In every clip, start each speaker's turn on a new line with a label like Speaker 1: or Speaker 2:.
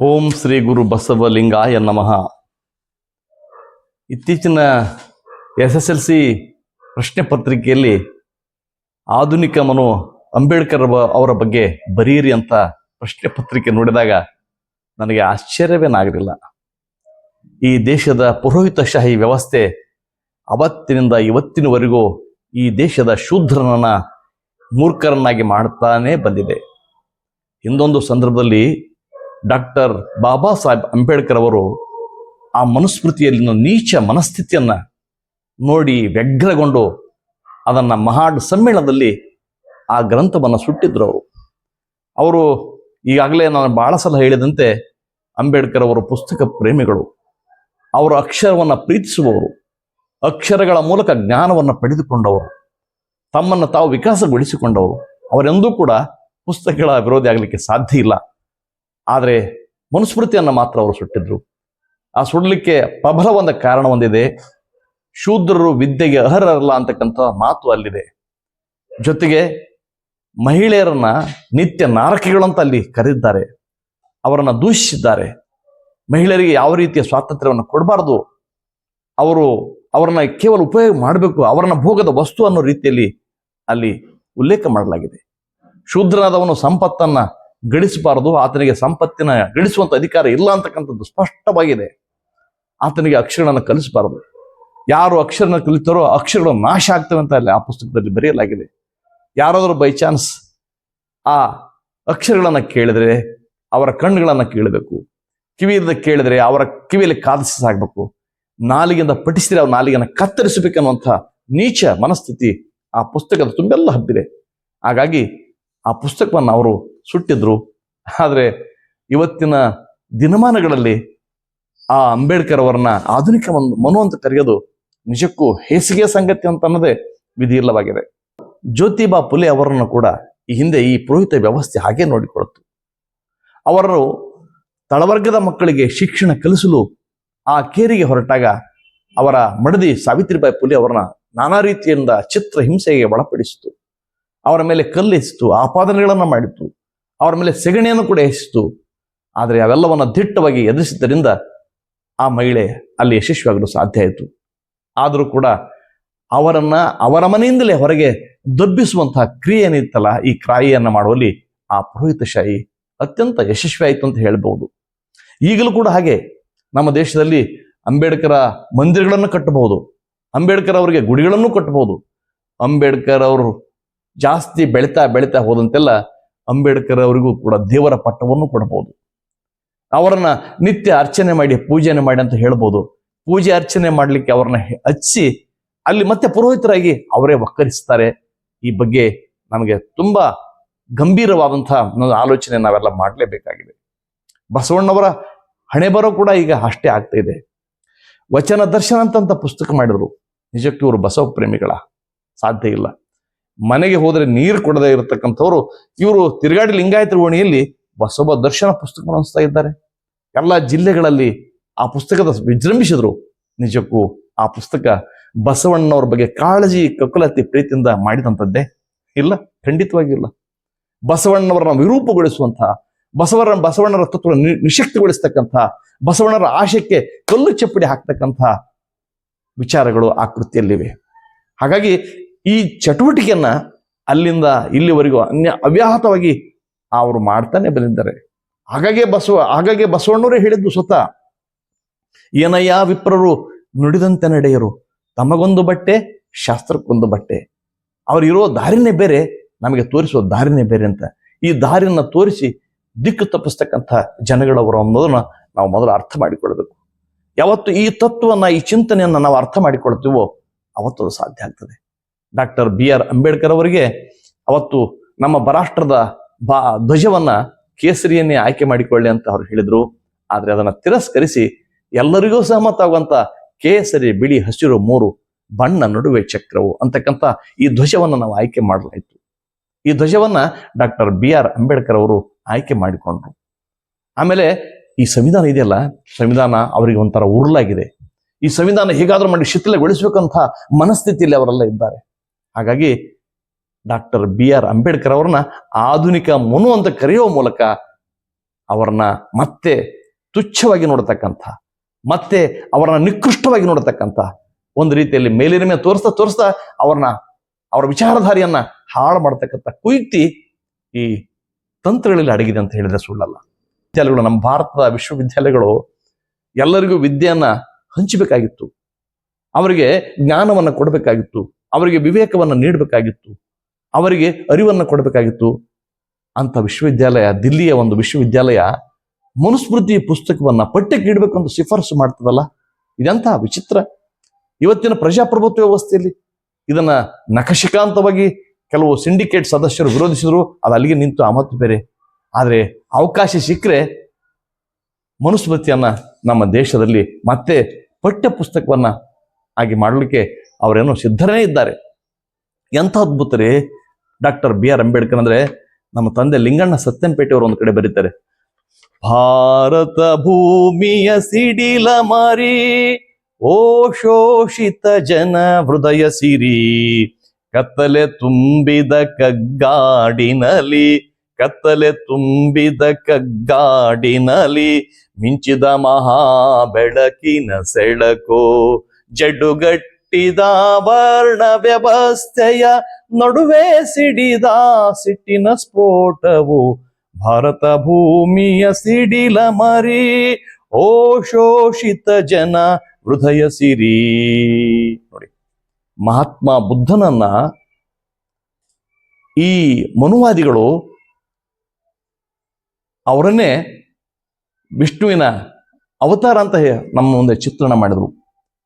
Speaker 1: ಓಂ ಶ್ರೀ ಗುರು ಬಸವಲಿಂಗಾಯ ನಮಃ. ಇತ್ತೀಚಿನ S S L C ಪ್ರಶ್ನೆ ಪತ್ರಿಕೆಯಲ್ಲಿ ಆಧುನಿಕ ಮನು ಅಂಬೇಡ್ಕರ್ ಅವರ ಬಗ್ಗೆ ಬರೀರಿ ಅಂತ ಪ್ರಶ್ನೆ ಪತ್ರಿಕೆ ನೋಡಿದಾಗ ನನಗೆ ಆಶ್ಚರ್ಯವೇನಾಗಲಿಲ್ಲ. ಈ ದೇಶದ ಪುರೋಹಿತಶಾಹಿ ವ್ಯವಸ್ಥೆ ಅವತ್ತಿನಿಂದ ಇವತ್ತಿನವರೆಗೂ ಈ ದೇಶದ ಶೂದ್ರನನ್ನ ಮೂರ್ಖರನ್ನಾಗಿ ಮಾಡ್ತಾನೇ ಬಂದಿದೆ. ಹಿಂದೊಂದು ಸಂದರ್ಭದಲ್ಲಿ ಡಾಕ್ಟರ್ ಬಾಬಾ ಸಾಹೇಬ್ ಅಂಬೇಡ್ಕರ್ ಅವರು ಆ ಮನುಸ್ಮೃತಿಯಲ್ಲಿನ ನೀಚ ಮನಸ್ಥಿತಿಯನ್ನ ನೋಡಿ ವ್ಯಗ್ರಗೊಂಡು ಅದನ್ನ ಮಹಾಡ್ ಸಮ್ಮೇಳನದಲ್ಲಿ ಆ ಗ್ರಂಥವನ್ನು ಸುಟ್ಟಿದ್ರು ಅವರು. ಅವರು ಈಗಾಗಲೇ ನಾನು ಬಹಳ ಸಲ ಹೇಳಿದಂತೆ ಅಂಬೇಡ್ಕರ್ ಅವರು ಪುಸ್ತಕ ಪ್ರೇಮಿಗಳು. ಅವರು ಅಕ್ಷರವನ್ನು ಪ್ರೀತಿಸುವವರು, ಅಕ್ಷರಗಳ ಮೂಲಕ ಜ್ಞಾನವನ್ನು ಪಡೆದುಕೊಂಡವರು, ತಮ್ಮನ್ನು ತಾವು ವಿಕಾಸಗೊಳಿಸಿಕೊಂಡವರು. ಅವರೆಂದೂ ಕೂಡ ಪುಸ್ತಕಗಳ ವಿರೋಧಿ ಆಗಲಿಕ್ಕೆ ಸಾಧ್ಯ ಇಲ್ಲ. ಆದರೆ ಮನುಸ್ಮೃತಿಯನ್ನು ಮಾತ್ರ ಅವರು ಸುಟ್ಟಿದ್ರು. ಆ ಸುಡಲಿಕ್ಕೆ ಪ್ರಬಲ ಒಂದು ಕಾರಣ ಒಂದಿದೆ. ಶೂದ್ರರು ವಿದ್ಯೆಗೆ ಅರ್ಹರಲ್ಲ ಅಂತಕ್ಕಂಥ ಮಾತು ಅಲ್ಲಿದೆ. ಜೊತೆಗೆ ಮಹಿಳೆಯರನ್ನ ನಿತ್ಯ ನಾರಕಿಗಳಂತ ಅಲ್ಲಿ ಕರೆದಿದ್ದಾರೆ. ಅವರನ್ನ ದೂಷಿಸಿದ್ದಾರೆ. ಮಹಿಳೆಯರಿಗೆ ಯಾವ ರೀತಿಯ ಸ್ವಾತಂತ್ರ್ಯವನ್ನು ಕೊಡಬಾರದು. ಅವರು ಅವರನ್ನ ಕೇವಲ ಉಪಯೋಗ ಮಾಡಬೇಕು. ಅವರನ್ನ ಭೋಗದ ವಸ್ತು ಅನ್ನೋ ರೀತಿಯಲ್ಲಿ ಅಲ್ಲಿ ಉಲ್ಲೇಖ ಮಾಡಲಾಗಿದೆ. ಶೂದ್ರನಾದವನು ಸಂಪತ್ತನ್ನ ಗಳಿಸಬಾರದು, ಆತನಿಗೆ ಸಂಪತ್ತಿನ ಗಳಿಸುವಂಥ ಅಧಿಕಾರ ಇಲ್ಲ ಅಂತಕ್ಕಂಥದ್ದು ಸ್ಪಷ್ಟವಾಗಿದೆ. ಆತನಿಗೆ ಅಕ್ಷರಗಳನ್ನು ಕಲಿಸಬಾರದು. ಯಾರು ಅಕ್ಷರನ ಕಲಿತಾರೋ ಅಕ್ಷರಗಳು ನಾಶ ಆಗ್ತವೆ ಅಂತ ಅಲ್ಲಿ ಆ ಪುಸ್ತಕದಲ್ಲಿ ಬರೆಯಲಾಗಿದೆ. ಯಾರಾದರೂ ಬೈ ಚಾನ್ಸ್ ಆ ಅಕ್ಷರಗಳನ್ನ ಕೇಳಿದರೆ, ಅವರ ಕಣ್ಣುಗಳನ್ನ ಕೇಳಬೇಕು. ಕಿವಿಯಿಂದ ಕೇಳಿದರೆ ಅವರ ಕಿವಿಯಲ್ಲಿ ಕಾದಿಸಾಗಬೇಕು ನಾಲಿಗೆಯಿಂದ ಪಠಿಸಿದ್ರೆ ಅವ್ರ ನಾಲಿಗೆಯನ್ನು ಕತ್ತರಿಸಬೇಕನ್ನುವಂಥ ನೀಚ ಮನಸ್ಥಿತಿ ಆ ಪುಸ್ತಕದ ತುಂಬೆಲ್ಲ ಹಬ್ಬಿದೆ. ಹಾಗಾಗಿ ಆ ಪುಸ್ತಕವನ್ನು ಅವರು ಸುಟ್ಟಿದ್ರು. ಆದರೆ ಇವತ್ತಿನ ದಿನಮಾನಗಳಲ್ಲಿ ಆ ಅಂಬೇಡ್ಕರ್ ಅವರನ್ನ ಆಧುನಿಕ ಮನು ಅಂತ ಕರೆಯೋದು ನಿಜಕ್ಕೂ ಹೇಸಿಗೆ ಸಂಗತಿ ಅಂತ ಅನ್ನೋದೇ ವಿಧಿ ಇಲ್ಲವಾಗಿದೆ. ಜ್ಯೋತಿಬಾ ಫುಲೆ ಅವರನ್ನು ಕೂಡ ಈ ಹಿಂದೆ ಈ ಪುರೋಹಿತ ವ್ಯವಸ್ಥೆ ಹಾಗೆ ನೋಡಿಕೊಳ್ಳುತ್ತು ಅವರು ತಳವರ್ಗದ ಮಕ್ಕಳಿಗೆ ಶಿಕ್ಷಣ ಕಲಿಸಲು ಆ ಕೇರಿಗೆ ಹೊರಟಾಗ ಅವರ ಮಡದಿ ಸಾವಿತ್ರಿಬಾಯಿ ಫುಲೆ ಅವರನ್ನ ನಾನಾ ರೀತಿಯಿಂದ ಚಿತ್ರ ಹಿಂಸೆಗೆ ಒಳಪಡಿಸಿತು. ಅವರ ಮೇಲೆ ಕಲ್ಲೆಸಿತು, ಆಪಾದನೆಗಳನ್ನು ಮಾಡಿತು. ಅವರ ಮೇಲೆ ಸೆಗಣಿಯನ್ನು ಕೂಡ ಎಸಿತು ಆದರೆ ಅವೆಲ್ಲವನ್ನು ದಿಟ್ಟವಾಗಿ ಎದುರಿಸಿದ್ದರಿಂದ ಆ ಮಹಿಳೆ ಅಲ್ಲಿ ಯಶಸ್ವಿಯಾಗಲು ಸಾಧ್ಯ ಆಯಿತು. ಆದರೂ ಕೂಡ ಅವರನ್ನು ಅವರ ಮನೆಯಿಂದಲೇ ಹೊರಗೆ ದಬ್ಬಿಸುವಂತಹ ಕ್ರಿಯೆ ಏನಿತ್ತಲ್ಲ, ಈ ಕ್ರಾಯಿಯನ್ನು ಮಾಡುವಲ್ಲಿ ಆ ಪುರೋಹಿತಶಾಹಿ ಅತ್ಯಂತ ಯಶಸ್ವಿ ಆಯಿತು ಅಂತ ಹೇಳ್ಬಹುದು. ಈಗಲೂ ಕೂಡ ಹಾಗೆ. ನಮ್ಮ ದೇಶದಲ್ಲಿ ಅಂಬೇಡ್ಕರ ಮಂದಿರಗಳನ್ನು ಕಟ್ಟಬಹುದು. ಅಂಬೇಡ್ಕರ್ ಅವರಿಗೆ ಗುಡಿಗಳನ್ನು ಕಟ್ಟಬಹುದು. ಅಂಬೇಡ್ಕರ್ ಅವರು ಜಾಸ್ತಿ ಬೆಳೀತಾ ಬೆಳಿತಾ ಹೋದಂತೆಲ್ಲ ಅಂಬೇಡ್ಕರ್ ಅವರಿಗೂ ಕೂಡ ದೇವರ ಪಟ್ಟವನ್ನು ಕೊಡಬಹುದು ಅವರನ್ನ ನಿತ್ಯ ಅರ್ಚನೆ ಮಾಡಿ, ಪೂಜೆಯನ್ನು ಮಾಡಿ ಅಂತ ಹೇಳ್ಬೋದು. ಪೂಜೆ, ಅರ್ಚನೆ ಮಾಡಲಿಕ್ಕೆ ಅವರನ್ನ ಹಚ್ಚಿ, ಅಲ್ಲಿ ಮತ್ತೆ ಪುರೋಹಿತರಾಗಿ ಅವರೇ ವಕ್ಕರಿಸ್ತಾರೆ. ಈ ಬಗ್ಗೆ ನಮಗೆ ತುಂಬಾ ಗಂಭೀರವಾದಂತಹ ಒಂದು ಆಲೋಚನೆ ನಾವೆಲ್ಲ ಮಾಡಲೇಬೇಕಾಗಿದೆ. ಬಸವಣ್ಣವರ ಹಣೆ ಬರೋ ಕೂಡ ಈಗ ಅಷ್ಟೇ ಆಗ್ತಾ ಇದೆ. ವಚನ ದರ್ಶನ ಅಂತಂತ ಪುಸ್ತಕ ಮಾಡಿದ್ರು. ನಿಜಕ್ಕೂ ಇವರು ಬಸವ ಪ್ರೇಮಿಗಳ ಸಾಧ್ಯ ಇಲ್ಲ. ಮನೆಗೆ ಹೋದರೆ ನೀರು ಕೊಡದೆ ಇರತಕ್ಕಂಥವ್ರು, ಇವರು ತಿರುಗಾಡಿ ಲಿಂಗಾಯತ ಓಣಿಯಲ್ಲಿ ಬಸವ ದರ್ಶನ ಪುಸ್ತಕ ಅನಿಸ್ತಾ ಇದ್ದಾರೆ. ಎಲ್ಲ ಜಿಲ್ಲೆಗಳಲ್ಲಿ ಆ ಪುಸ್ತಕದ ವಿಜೃಂಭಿಸಿದ್ರು. ನಿಜಕ್ಕೂ ಆ ಪುಸ್ತಕ ಬಸವಣ್ಣವ್ರ ಬಗ್ಗೆ ಕಾಳಜಿ ಕಕ್ಕುಲತಿ ಪ್ರೀತಿಯಿಂದ ಮಾಡಿದಂಥದ್ದೇ ಇಲ್ಲ, ಖಂಡಿತವಾಗಿ ಇಲ್ಲ. ಬಸವಣ್ಣವರನ್ನ ವಿರೂಪಗೊಳಿಸುವಂತಹ ಬಸವರ, ಬಸವಣ್ಣರ ತತ್ವ ನಿಶಕ್ತಿಗೊಳಿಸ್ತಕ್ಕಂಥ, ಬಸವಣ್ಣರ ಆಶಯಕ್ಕೆ ಕಲ್ಲು ಚಪ್ಪಡಿ ಹಾಕ್ತಕ್ಕಂಥ ವಿಚಾರಗಳು ಆ ಕೃತಿಯಲ್ಲಿವೆ. ಹಾಗಾಗಿ ಈ ಚಟುವಟಿಕೆಯನ್ನ ಅಲ್ಲಿಂದ ಇಲ್ಲಿವರೆಗೂ ಅನ್ಯ ಅವ್ಯಾಹತವಾಗಿ ಅವರು ಮಾಡ್ತಾನೆ ಬಂದಿದ್ದಾರೆ. ಹಾಗಾಗಿ ಬಸವ, ಹಾಗಾಗಿ ಬಸವಣ್ಣವರೇ ಹೇಳಿದ್ದು ಸ್ವತಃ ಏನಯ್ಯ ವಿಪ್ರರು ನುಡಿದಂತೆ ನಡೆಯರು. ತಮಗೊಂದು ಬಟ್ಟೆ, ಶಾಸ್ತ್ರಕ್ಕೊಂದು ಬಟ್ಟೆ. ಅವರಿರೋ ದಾರಿನೇ ಬೇರೆ, ನಮಗೆ ತೋರಿಸುವ ದಾರಿನೇ ಬೇರೆ ಅಂತ. ಈ ದಾರಿನ ತೋರಿಸಿ ದಿಕ್ಕು ತಪ್ಪಿಸ್ತಕ್ಕಂಥ ಜನಗಳವರು ಅನ್ನೋದನ್ನ ನಾವು ಮೊದಲು ಅರ್ಥ ಮಾಡಿಕೊಳ್ಬೇಕು. ಯಾವತ್ತು ಈ ತತ್ವವನ್ನ, ಈ ಚಿಂತನೆಯನ್ನ ನಾವು ಅರ್ಥ ಮಾಡಿಕೊಳ್ತೀವೋ, ಅವತ್ತು ಅದು ಸಾಧ್ಯ ಆಗ್ತದೆ. ಡಾಕ್ಟರ್ ಬಿ ಆರ್ ಅಂಬೇಡ್ಕರ್ ಅವರಿಗೆ ಅವತ್ತು ನಮ್ಮ ಬರಾಷ್ಟ್ರದ ಬಾ ಧ್ವಜವನ್ನ ಕೇಸರಿಯನ್ನೇ ಆಯ್ಕೆ ಮಾಡಿಕೊಳ್ಳಿ ಅಂತ ಅವ್ರು ಹೇಳಿದ್ರು. ಆದ್ರೆ ಅದನ್ನ ತಿರಸ್ಕರಿಸಿ ಎಲ್ಲರಿಗೂ ಸಹಮತ ಆಗುವಂತ ಕೇಸರಿ, ಬಿಳಿ, ಹಸಿರು ಮೂರು ಬಣ್ಣ ನಡುವೆ ಚಕ್ರವು ಅಂತಕ್ಕಂಥ ಈ ಧ್ವಜವನ್ನ ನಾವು ಆಯ್ಕೆ ಮಾಡಲಾಯಿತು. ಈ ಧ್ವಜವನ್ನ ಡಾಕ್ಟರ್ ಬಿ ಆರ್ ಅಂಬೇಡ್ಕರ್ ಅವರು ಆಯ್ಕೆ ಮಾಡಿಕೊಂಡ್ರು. ಆಮೇಲೆ ಈ ಸಂವಿಧಾನ ಇದೆಯಲ್ಲ, ಸಂವಿಧಾನ ಅವರಿಗೆ ಒಂಥರ ಉರುಳಾಗಿದೆ. ಈ ಸಂವಿಧಾನ ಹೇಗಾದ್ರೂ ಮಾಡಿ ಶಿಥಿಲಗೊಳಿಸಬೇಕಂತ ಮನಸ್ಥಿತಿಯಲ್ಲಿ ಅವರೆಲ್ಲ ಇದ್ದಾರೆ. ಹಾಗಾಗಿ ಡಾಕ್ಟರ್ ಬಿ ಆರ್ ಅಂಬೇಡ್ಕರ್ ಅವ್ರನ್ನ ಆಧುನಿಕ ಮನು ಅಂತ ಕರೆಯುವ ಮೂಲಕ ಅವರನ್ನ ಮತ್ತೆ ತುಚ್ಛವಾಗಿ ನೋಡತಕ್ಕಂಥ, ಮತ್ತೆ ಅವರನ್ನ ನಿಕೃಷ್ಟವಾಗಿ ನೋಡತಕ್ಕಂಥ ಒಂದು ರೀತಿಯಲ್ಲಿ ಮೇಲಿನ ಮೇಲೆ ತೋರಿಸ್ತಾ ತೋರಿಸ್ತಾ ಅವ್ರನ್ನ, ಅವರ ವಿಚಾರಧಾರಿಯನ್ನ ಹಾಳು ಮಾಡತಕ್ಕಂಥ ಕುಯುಕ್ತಿ ಈ ತಂತ್ರಗಳಲ್ಲಿ ಅಡಗಿದೆ ಅಂತ ಹೇಳಿದ್ರೆ ಸುಳ್ಳಲ್ಲ. ವಿದ್ಯಾಲಯಗಳು, ನಮ್ಮ ಭಾರತದ ವಿಶ್ವವಿದ್ಯಾಲಯಗಳು ಎಲ್ಲರಿಗೂ ವಿದ್ಯೆಯನ್ನ ಹಂಚಬೇಕಾಗಿತ್ತು. ಅವರಿಗೆ ಜ್ಞಾನವನ್ನ ಕೊಡಬೇಕಾಗಿತ್ತು. ಅವರಿಗೆ ವಿವೇಕವನ್ನು ನೀಡಬೇಕಾಗಿತ್ತು, ಅವರಿಗೆ ಅರಿವನ್ನು ಕೊಡಬೇಕಾಗಿತ್ತು. ಅಂತ ವಿಶ್ವವಿದ್ಯಾಲಯ, ದಿಲ್ಲಿಯ ಒಂದು ವಿಶ್ವವಿದ್ಯಾಲಯ ಮನುಸ್ಮೃತಿ ಪುಸ್ತಕವನ್ನ ಪಠ್ಯಕ್ಕೆ ಇಡಬೇಕು ಅಂತ ಶಿಫಾರಸು ಮಾಡ್ತದಲ್ಲ? ಇದೆಂಥ ವಿಚಿತ್ರ. ಇವತ್ತಿನ ಪ್ರಜಾಪ್ರಭುತ್ವ ವ್ಯವಸ್ಥೆಯಲ್ಲಿ ಇದನ್ನ ನಕಶಿಕಾಂತವಾಗಿ ಕೆಲವು ಸಿಂಡಿಕೇಟ್ ಸದಸ್ಯರು ವಿರೋಧಿಸಿದ್ರು, ಅದು ಅಲ್ಲಿಗೆ ನಿಂತು ಆ ಬೇರೆ. ಆದರೆ ಅವಕಾಶ ಸಿಕ್ಕರೆ ಮನುಸ್ಮೃತಿಯನ್ನ ನಮ್ಮ ದೇಶದಲ್ಲಿ ಮತ್ತೆ ಪಠ್ಯ ಪುಸ್ತಕವನ್ನ ಆಗಿ ಮಾಡಲಿಕ್ಕೆ ಅವರೇನೋ ಸಿದ್ಧರೇ ಇದ್ದಾರೆ. ಎಂಥ ಅದ್ಭುತ ರೀ ಡಾಕ್ಟರ್ ಬಿ ಆರ್ ಅಂಬೇಡ್ಕರ್ ಅಂದ್ರೆ ನಮ್ಮ ತಂದೆ ಲಿಂಗಣ್ಣ ಸತ್ಯಂಪೇಟೆ ಅವರು ಒಂದು ಕಡೆ ಬರೀತಾರೆ. ಭಾರತ ಭೂಮಿಯ ಸಿಡಿಲ ಮಾರಿ, ಓ ಶೋಷಿತ ಜನ ಹೃದಯ ಸಿರಿ, ಕತ್ತಲೆ ತುಂಬಿದ ಕಗ್ಗಾಡಿನಲಿ ಕತ್ತಲೆ ತುಂಬಿದ ಕಗ್ಗಾಡಿನಲಿ ಮಿಂಚಿದ ಮಹಾ ಬೆಳಕಿನ ಸೆಳಕೋ ಜಡ್ಡುಗಟ್ಟಿದ ವರ್ಣ ವ್ಯವಸ್ಥೆಯ ನಡುವೆ ಸಿಡಿದ ಸಿಟ್ಟಿನ ಸ್ಫೋಟವು ಭಾರತ ಭೂಮಿಯ ಸಿಡಿಲ ಮರಿ, ಓ ಶೋಷಿತ ಜನ ಹೃದಯ ಸಿರಿ. ನೋಡಿ, ಮಹಾತ್ಮ ಬುದ್ಧನನ್ನ ಈ ಮನುವಾದಿಗಳು ಅವರನ್ನೇ ವಿಷ್ಣುವಿನ ಅವತಾರ ಅಂತ ನಮ್ಮ ಮುಂದೆ ಚಿತ್ರಣ ಮಾಡಿದ್ರು.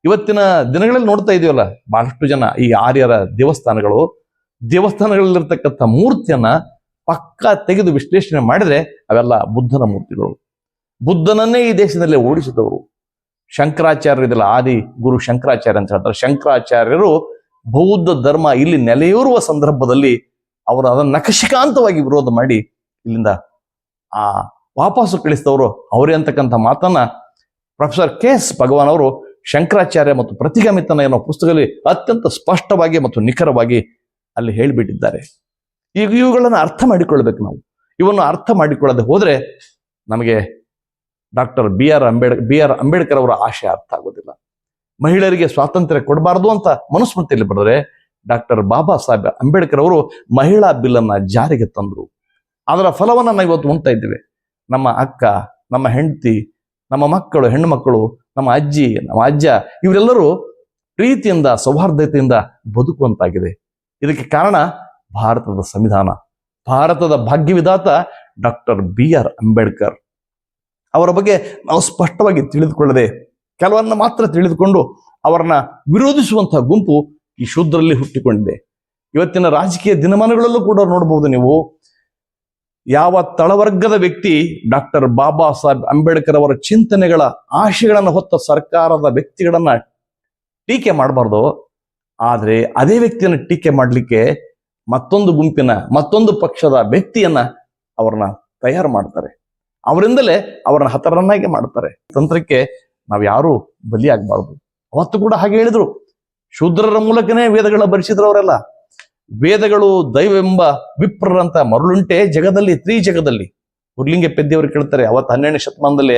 Speaker 1: ಇವತ್ತಿನ ದಿನಗಳಲ್ಲಿ ನೋಡ್ತಾ ಇದೀವಲ್ಲ, ಬಹಳಷ್ಟು ಜನ ಈ ಆರ್ಯರ ದೇವಸ್ಥಾನಗಳು, ದೇವಸ್ಥಾನಗಳಲ್ಲಿರ್ತಕ್ಕಂಥ ಮೂರ್ತಿಯನ್ನ ಪಕ್ಕ ತೆಗೆದು ವಿಶ್ಲೇಷಣೆ ಮಾಡಿದ್ರೆ ಅವೆಲ್ಲ ಬುದ್ಧನ ಮೂರ್ತಿಗಳು. ಬುದ್ಧನನ್ನೇ ಈ ದೇಶದಲ್ಲಿ ಓಡಿಸಿದವರು. ಶಂಕರಾಚಾರ್ಯ ಇದೆಲ್ಲ ಆದಿ ಗುರು ಶಂಕರಾಚಾರ್ಯ ಅಂತ ಹೇಳ್ತಾರೆ. ಶಂಕರಾಚಾರ್ಯರು ಬೌದ್ಧ ಧರ್ಮ ಇಲ್ಲಿ ನೆಲೆಯೂರುವ ಸಂದರ್ಭದಲ್ಲಿ ಅವರು ಅದನ್ನ ನಖಶಿಕಾಂತವಾಗಿ ವಿರೋಧ ಮಾಡಿ ಇಲ್ಲಿಂದ ಆ ವಾಪಸ್ಸು ಕಳಿಸಿದವರು ಅವರೇ ಅಂತಕ್ಕಂಥ ಮಾತನ್ನ ಪ್ರೊಫೆಸರ್ ಕೆ ಎಸ್ ಭಗವಾನ್ ಅವರು ಶಂಕರಾಚಾರ್ಯ ಮತ್ತು ಪ್ರತಿಗಮಿತನ ಎನ್ನುವ ಪುಸ್ತಕದಲ್ಲಿ ಅತ್ಯಂತ ಸ್ಪಷ್ಟವಾಗಿ ಮತ್ತು ನಿಖರವಾಗಿ ಅಲ್ಲಿ ಹೇಳಿಬಿಟ್ಟಿದ್ದಾರೆ. ಈಗ ಇವುಗಳನ್ನು ಅರ್ಥ ಮಾಡಿಕೊಳ್ಬೇಕು ನಾವು. ಇವನ್ನು ಅರ್ಥ ಮಾಡಿಕೊಳ್ಳದೆ ಹೋದ್ರೆ ನಮಗೆ doctor B R Ambedkar B R Ambedkar ಅವರ ಆಶೆ ಅರ್ಥ ಆಗೋದಿಲ್ಲ. ಮಹಿಳೆಯರಿಗೆ ಸ್ವಾತಂತ್ರ್ಯ ಕೊಡಬಾರದು ಅಂತ ಮನುಸ್ಮೃತಿಯಲ್ಲಿ ಬರೆದರೆ ಡಾಕ್ಟರ್ ಬಾಬಾ ಸಾಹೇಬ್ ಅಂಬೇಡ್ಕರ್ ಅವರು ಮಹಿಳಾ ಬಿಲ್ ಅನ್ನ ಜಾರಿಗೆ ತಂದರು. ಅದರ ಫಲವನ್ನ ನಾವು ಇವತ್ತು ಉಣ್ತಾ ಇದ್ದೇವೆ. ನಮ್ಮ ಅಕ್ಕ, ನಮ್ಮ ಹೆಂಡತಿ, ನಮ್ಮ ಮಕ್ಕಳು ಹೆಣ್ಣು ಮಕ್ಕಳು ನಮ್ಮ ಅಜ್ಜಿ, ನಮ್ಮ ಅಜ್ಜ ಇವರೆಲ್ಲರೂ ಪ್ರೀತಿಯಿಂದ, ಸೌಹಾರ್ದತೆಯಿಂದ ಬದುಕುವಂತಾಗಿದೆ. ಇದಕ್ಕೆ ಕಾರಣ ಭಾರತದ ಸಂವಿಧಾನ. ಭಾರತದ ಭಾಗ್ಯವಿಧಾತ ಡಾಕ್ಟರ್ ಬಿ ಆರ್ ಅಂಬೇಡ್ಕರ್. ಅವರ ಬಗ್ಗೆ ನಾವು ಸ್ಪಷ್ಟವಾಗಿ ತಿಳಿದುಕೊಳ್ಳದೆ, ಕೆಲವನ್ನ ಮಾತ್ರ ತಿಳಿದುಕೊಂಡು ಅವರನ್ನ ವಿರೋಧಿಸುವಂತಹ ಗುಂಪು ಈ ಶೂದ್ರಲ್ಲಿ ಹುಟ್ಟಿಕೊಂಡಿದೆ. ಇವತ್ತಿನ ರಾಜಕೀಯ ದಿನಮಾನಗಳಲ್ಲೂ ಕೂಡ ನೋಡಬಹುದು ನೀವು ಯಾವ ತಳವರ್ಗದ ವ್ಯಕ್ತಿ ಡಾಕ್ಟರ್ ಬಾಬಾ ಸಾಹೇಬ್ ಅಂಬೇಡ್ಕರ್ ಅವರ ಚಿಂತನೆಗಳ ಆಶೆಗಳನ್ನು ಹೊತ್ತ ಸರ್ಕಾರದ ವ್ಯಕ್ತಿಗಳನ್ನ ಟೀಕೆ ಮಾಡಬಾರ್ದು. ಆದ್ರೆ ಅದೇ ವ್ಯಕ್ತಿಯನ್ನು ಟೀಕೆ ಮಾಡಲಿಕ್ಕೆ ಮತ್ತೊಂದು ಗುಂಪಿನ, ಮತ್ತೊಂದು ಪಕ್ಷದ ವ್ಯಕ್ತಿಯನ್ನ ಅವ್ರನ್ನ ತಯಾರು ಮಾಡ್ತಾರೆ. ಅವರಿಂದಲೇ ಅವರನ್ನ ಹತರನ್ನಾಗಿ ಮಾಡ್ತಾರೆ. ತಂತ್ರಕ್ಕೆ ನಾವು ಯಾರು ಬಲಿಯಾಗಬಾರ್ದು. ಅವತ್ತು ಕೂಡ ಹಾಗೆ ಹೇಳಿದ್ರು. ಶೂದ್ರರ ಮೂಲಕನೇ ವೇದಗಳ ಭರಿಸಿದ್ರು ಅವರೆಲ್ಲ. ವೇದಗಳು ದೈವವೆಂಬ ವಿಪ್ರರಂತ ಮರುಳುಂಟೆ ಜಗದಲ್ಲಿ ತ್ರೀ ಜಗದಲ್ಲಿ ಉರ್ಲಿಂಗ ಪೆದ್ದಿಯವರು ಕೇಳ್ತಾರೆ, ಅವತ್ತು ಹನ್ನೆರಡನೇ ಶತಮಾನದಲ್ಲಿ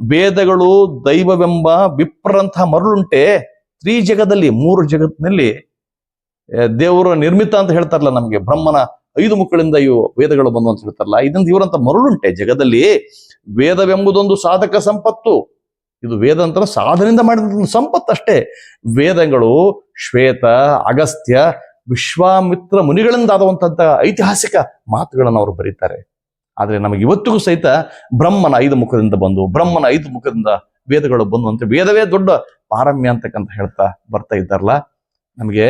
Speaker 1: ವೇದಗಳು ದೈವವೆಂಬ ವಿಪ್ರರಂತಹ ಮರುಳುಂಟೆ ತ್ರೀ ಜಗದಲ್ಲಿ ಮೂರು ಜಗತ್ತಿನಲ್ಲಿ ದೇವರ ನಿರ್ಮಿತ ಅಂತ ಹೇಳ್ತಾರಲ್ಲ ನಮಗೆ, ಬ್ರಹ್ಮನ ಐದು ಮುಕ್ಕಳಿಂದ ಇವು ವೇದಗಳು ಬಂದು ಅಂತ ಹೇಳ್ತಾರಲ್ಲ ಇದಂತ ಇವರಂತ ಮರುಳುಂಟೆ ಜಗದಲ್ಲಿ. ವೇದವೆಂಬುದೊಂದು ಸಾಧಕ ಸಂಪತ್ತು. ಇದು ವೇದ ಅಂತ ಸಾಧನೆಯಿಂದ ಮಾಡಿದ ಸಂಪತ್ತು ಅಷ್ಟೇ ವೇದಗಳು ಶ್ವೇತ, ಅಗಸ್ತ್ಯ ವಿಶ್ವಾಮಿತ್ರ ಮುನಿಗಳಿಂದ ಆದಂತ ಐತಿಹಾಸಿಕ ಮಾತುಗಳನ್ನು ಅವರು ಬರೀತಾರೆ. ಆದರೆ ನಮಗೆ ಇವತ್ತಿಗೂ ಸಹಿತ ಬ್ರಹ್ಮನ ಐದು ಮುಖದಿಂದ ಬಂದು, ಬ್ರಹ್ಮನ ಐದು ಮುಖದಿಂದ ವೇದಗಳು ಬಂದು ಅಂತ ವೇದವೇ ದೊಡ್ಡ ಪಾರಮ್ಯ ಅಂತಕ್ಕಂತ ಹೇಳ್ತಾ ಬರ್ತಾ ಇದ್ದಾರಲ್ಲ. ನಮಗೆ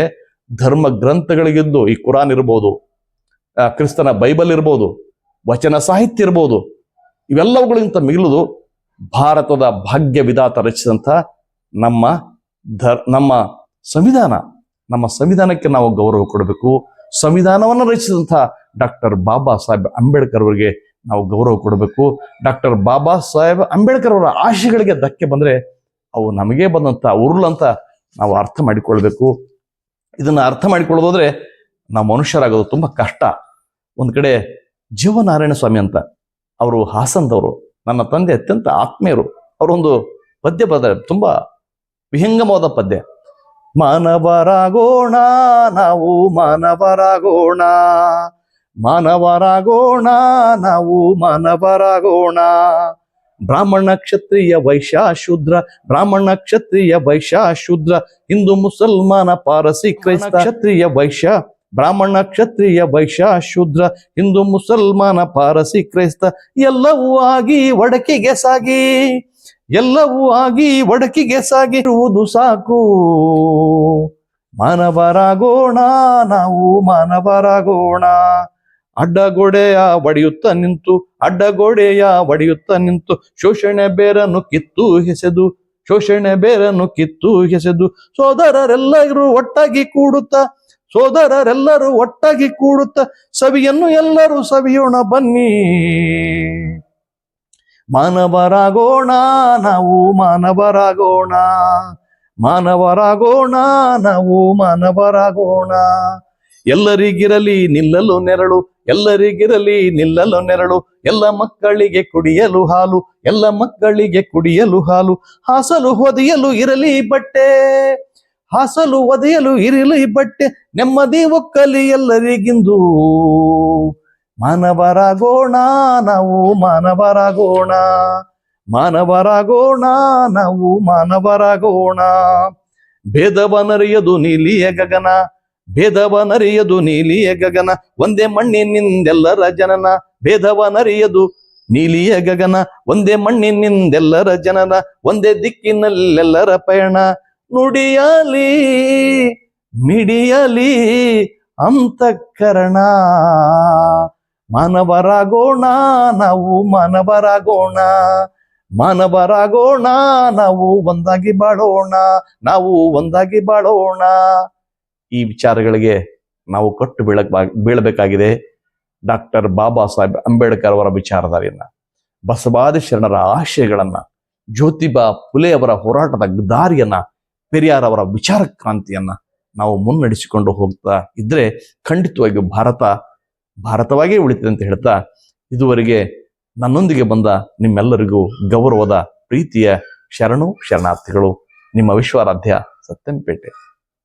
Speaker 1: ಧರ್ಮ ಗ್ರಂಥಗಳಿಗಿದ್ದು ಈ ಕುರಾನ್ ಇರ್ಬೋದು ಕ್ರಿಸ್ತನ ಬೈಬಲ್ ಇರ್ಬೋದು, ವಚನ ಸಾಹಿತ್ಯ ಇರ್ಬೋದು, ಇವೆಲ್ಲವುಗಳಿಗಿಂತ ಮಿಗಿಲುದು ಭಾರತದ ಭಾಗ್ಯ ವಿಧಾತ ರಚಿಸಿದಂಥ ನಮ್ಮ ಧರ್, ನಮ್ಮ ಸಂವಿಧಾನ. ನಮ್ಮ ಸಂವಿಧಾನಕ್ಕೆ ನಾವು ಗೌರವ ಕೊಡಬೇಕು. ಸಂವಿಧಾನವನ್ನು ರಚಿಸಿದಂಥ ಡಾಕ್ಟರ್ ಬಾಬಾ ಸಾಹೇಬ್ ಅಂಬೇಡ್ಕರ್ ಅವರಿಗೆ ನಾವು ಗೌರವ ಕೊಡಬೇಕು. ಡಾಕ್ಟರ್ ಬಾಬಾ ಸಾಹೇಬ್ ಅಂಬೇಡ್ಕರ್ ಅವರ ಆಶೆಗಳಿಗೆ ಧಕ್ಕೆ ಬಂದ್ರೆ ಅವು ನಮಗೆ ಬಂದಂತ ಉರುಳು ಅಂತ ನಾವು ಅರ್ಥ ಮಾಡಿಕೊಳ್ಬೇಕು. ಇದನ್ನ ಅರ್ಥ ಮಾಡಿಕೊಳ್ಳೋದಾದ್ರೆ ನಾವು ಮನುಷ್ಯರಾಗೋದು ತುಂಬಾ ಕಷ್ಟ. ಒಂದು ಕಡೆ ಜೀವನಾರಾಯಣ ಸ್ವಾಮಿ ಅಂತ ಅವರು ಹಾಸನದವರು. ನನ್ನ ತಂದೆ ಅತ್ಯಂತ ಆತ್ಮೀಯರು. ಅವರೊಂದು ಪದ್ಯ ಬರ್ತಾರೆ ತುಂಬಾ ವಿಹಂಗಮವಾದ ಪದ್ಯ. ಮಾನವರಾಗೋಣ ನಾವು ಮಾನವರಾಗೋಣ. ಮಾನವರಾಗೋಣ ನಾವು ಮಾನವರಾಗೋಣ. ಬ್ರಾಹ್ಮಣ ಕ್ಷತ್ರಿಯ ವೈಶ್ಯ ಶೂದ್ರ ಬ್ರಾಹ್ಮಣ ಕ್ಷತ್ರಿಯ ವೈಶ್ಯ ಶೂದ್ರ ಹಿಂದೂ ಮುಸಲ್ಮಾನ ಪಾರಸಿ ಕ್ರೈಸ್ತ ಕ್ಷತ್ರಿಯ ವೈಶ್ಯ ಬ್ರಾಹ್ಮಣ ಕ್ಷತ್ರಿಯ ವೈಶ್ಯ ಶೂದ್ರ ಹಿಂದೂ ಮುಸಲ್ಮಾನ ಪಾರಸಿ ಕ್ರೈಸ್ತ ಎಲ್ಲವೂ ಆಗಿ ಒಡಕಿಗೆ ಸಾಗಿ. ಎಲ್ಲವೂ ಆಗಿ ಒಡಕಿಗೆ ಸಾಗಿರುವುದು ಸಾಕು. ಮಾನವರಾಗೋಣ, ನಾವು ಮಾನವರಾಗೋಣ. ಅಡ್ಡಗೋಡೆಯ ಒಡೆಯುತ್ತ ನಿಂತು, ಅಡ್ಡಗೋಡೆಯ ಒಡೆಯುತ್ತ ನಿಂತು, ಶೋಷಣೆ ಬೇರನ್ನು ಕಿತ್ತು ಹೆಸೆದು ಶೋಷಣೆ ಬೇರನ್ನು ಕಿತ್ತು ಹೆಸೆದು ಸೋದರರೆಲ್ಲರೂ ಒಟ್ಟಾಗಿ ಕೂಡುತ್ತ, ಸೋದರರೆಲ್ಲರೂ ಒಟ್ಟಾಗಿ ಕೂಡುತ್ತ, ಸವಿಯನ್ನು ಎಲ್ಲರೂ ಸವಿಯೋಣ ಬನ್ನಿ. ಮಾನವರಾಗೋಣ, ನಾವು ಮಾನವರಾಗೋಣ. ಮಾನವರಾಗೋಣ, ನಾವು ಮಾನವರಾಗೋಣ. ಎಲ್ಲರಿಗಿರಲಿ ನಿಲ್ಲಲು ನೆರಳು, ಎಲ್ಲರಿಗಿರಲಿ ನಿಲ್ಲಲು ನೆರಳು. ಎಲ್ಲ ಮಕ್ಕಳಿಗೆ ಕುಡಿಯಲು ಹಾಲು, ಎಲ್ಲ ಮಕ್ಕಳಿಗೆ ಕುಡಿಯಲು ಹಾಲು. ಹಾಸಲು ಹೊದೆಯಲು ಇರಲಿ ಬಟ್ಟೆ, ಹಾಸಲು ಒದೆಯಲು ಇರಲಿ ಬಟ್ಟೆ. ನೆಮ್ಮದಿ ಒಕ್ಕಲಿ ಎಲ್ಲರಿಗಿಂದು. ಮಾನವರಾಗೋಣ ನಾವು ಮಾನವರಾಗೋಣ. ಮಾನವರಾಗೋಣ ನಾವು ಮಾನವರಾಗೋಣ. ಭೇದವನರಿಯದು ನೀಲಿಯ ಗಗನ, ಭೇದವನರಿಯದು ನೀಲಿಯ ಗಗನ, ಒಂದೇ ಮಣ್ಣಿನಿಂದೆಲ್ಲರ ಜನನ, ಭೇದವನರಿಯದು ನೀಲಿಯ ಗಗನ, ಒಂದೇ ಮಣ್ಣಿನಿಂದೆಲ್ಲರ ಜನನ, ಒಂದೇ ದಿಕ್ಕಿನಲ್ಲೆಲ್ಲರ ಪಯಣ. ನುಡಿಯಲಿ, ಮಿಡಿಯಲಿ, ಅಂತಃಕರಣ. ಮಾನವರಾಗೋಣ ನಾವು ಮನವರಾಗೋಣ ಮನವರಾಗೋಣ ನಾವು ಒಂದಾಗಿ ಬಾಳೋಣ. ನಾವು ಒಂದಾಗಿ ಬಾಳೋಣ. ಈ ವಿಚಾರಗಳಿಗೆ ನಾವು ಕಟ್ಟು ಬೀಳಕ್ ಬೀಳಬೇಕಾಗಿದೆ. ಡಾಕ್ಟರ್ ಬಾಬಾ ಸಾಹೇಬ್ ಅಂಬೇಡ್ಕರ್ ಅವರ ವಿಚಾರಧಾರೆಯನ್ನ. ಬಸವಾದಿ ಶರಣರ ಆಶಯಗಳನ್ನ, ಜ್ಯೋತಿಬಾ ಫುಲೆ ಅವರ ಹೋರಾಟದ ದಾರಿಯನ್ನ, ಪೆರಿಯಾರ್ ಅವರ ವಿಚಾರ ಕ್ರಾಂತಿಯನ್ನ ನಾವು ಮುನ್ನಡೆಸಿಕೊಂಡು ಹೋಗ್ತಾ ಇದ್ರೆ ಖಂಡಿತವಾಗಿಯೂ ಭಾರತ ಭಾರತವಾಗೇ ಉಳಿತದೆ ಅಂತ ಹೇಳ್ತಾ ಇದುವರೆಗೆ ನನ್ನೊಂದಿಗೆ ಬಂದ ನಿಮ್ಮೆಲ್ಲರಿಗೂ ಗೌರವದ ಪ್ರೀತಿಯ ಶರಣು ಶರಣಾರ್ಥಿಗಳು. ನಿಮ್ಮ ವಿಶ್ವಾರಾಧ್ಯ ಸತ್ಯಂಪೇಟೆ.